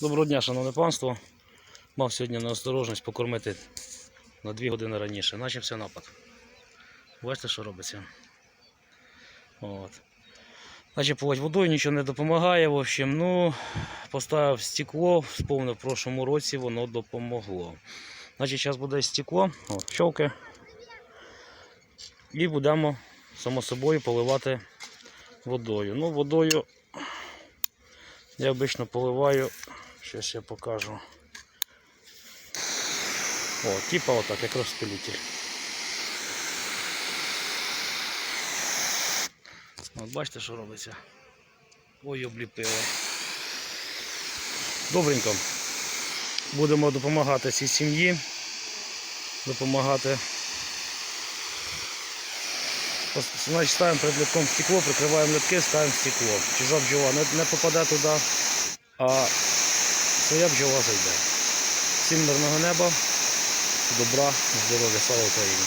Доброго дня, шановне панство. Мав сьогодні неосторожність покормити на 2 години раніше. Начався напад. Бачите, що робиться? От. Полить водою нічого не допомагає. В общем, ну, поставив стекло, сповнив в прошлому році, воно допомогло. Значить, зараз буде стекло, от, пчолки. І будемо, само собою, поливати водою. Ну, водою я обично поливаю. Щось я покажу. О, типа отак, як розпилитель. От бачите, що робиться. Ой, обліпили. Добренько. Будемо допомагати цій сім'ї. Допомагати. Значить, ставимо перед літком стекло, прикриваємо літки, ставимо стекло. Чужа бджола не, не попаде туди, а своя бджола зайде. Всім мирного неба, добра, здоров'я, слава Україні!